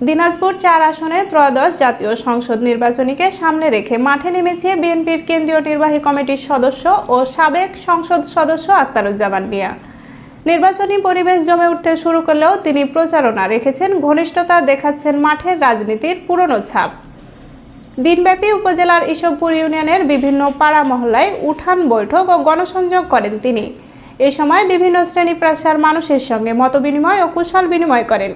দিনাজপুর চার আসনে ত্রয়োদশ জাতীয় সংসদ নির্বাচনীকে সামনে রেখে মাঠে নেমেছে বিএনপির কেন্দ্রীয় নির্বাহী কমিটির সদস্য ও সাবেক সংসদ সদস্য আক্তারুজ্জামান মিয়া। নির্বাচনী পরিবেশ জমে উঠতে শুরু করলেও তিনি প্রচারণা রেখেছেন, ঘনিষ্ঠতা দেখাচ্ছেন মাঠের রাজনীতির পুরনো ছাপ। দিনব্যাপী উপজেলার ইসবপুর ইউনিয়নের বিভিন্ন পাড়া মহল্লায় উঠান বৈঠক ও গণসংযোগ করেন তিনি। এ সময় বিভিন্ন শ্রেণি পেশার মানুষের সঙ্গে মতবিনিময় ও কুশল বিনিময় করেন।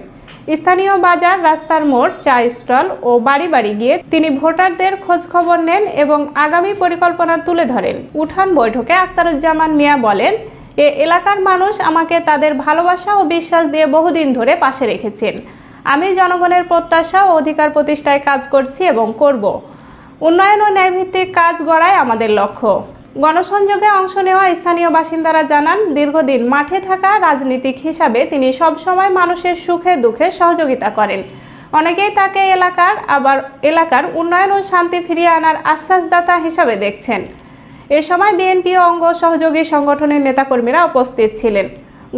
স্থানীয় বাজার, রাস্তার মোড়, চা স্টল ও বাড়ি বাড়ি গিয়ে তিনি ভোটারদের খোঁজ খবর নেন এবং আগামী পরিকল্পনা তুলে ধরেন। উঠান বৈঠকে আক্তারুজ্জামান মিয়া বলেন, এ এলাকার মানুষ আমাকে তাদের ভালোবাসা ও বিশ্বাস দিয়ে বহুদিন ধরে পাশে রেখেছেন। আমি জনগণের প্রত্যাশা ও অধিকার প্রতিষ্ঠায় কাজ করছি এবং করব। উন্নয়ন ও ন্যায়ভিত্তিক কাজ গড়াই আমাদের লক্ষ্য। গণসংযোগে অংশ নেওয়া স্থানীয় বাসিন্দারা জানান, দীর্ঘদিন মাঠে থাকা রাজনীতিক হিসাবে তিনি সবসময় মানুষের সুখে দুঃখে সহযোগিতা করেন। অনেকেই তাকে এলাকার আবার এলাকার উন্নয়ন ও শান্তি ফিরিয়ে আনার আশ্বাসদাতা হিসাবে দেখছেন। এ সময় বিএনপি অঙ্গ সহযোগী সংগঠনের নেতাকর্মীরা উপস্থিত ছিলেন।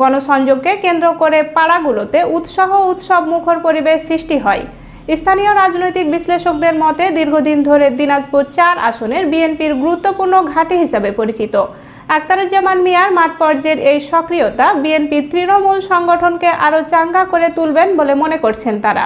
গণসংযোগকে কেন্দ্র করে পাড়াগুলোতে উৎসাহ উৎসব মুখর পরিবেশ সৃষ্টি হয়। স্থানীয় রাজনৈতিক বিশ্লেষকদের মতে দীর্ঘদিন ধরে দিনাজপুর চার আসনের বিএনপির গুরুত্বপূর্ণ ঘাঁটি হিসাবে পরিচিত। আখতারুজ্জামান মিয়ার মাঠ পর্যায়ের এই সক্রিয়তা বিএনপি তৃণমূল সংগঠনকে আরও চাঙ্গা করে তুলবেন বলে মনে করছেন তারা।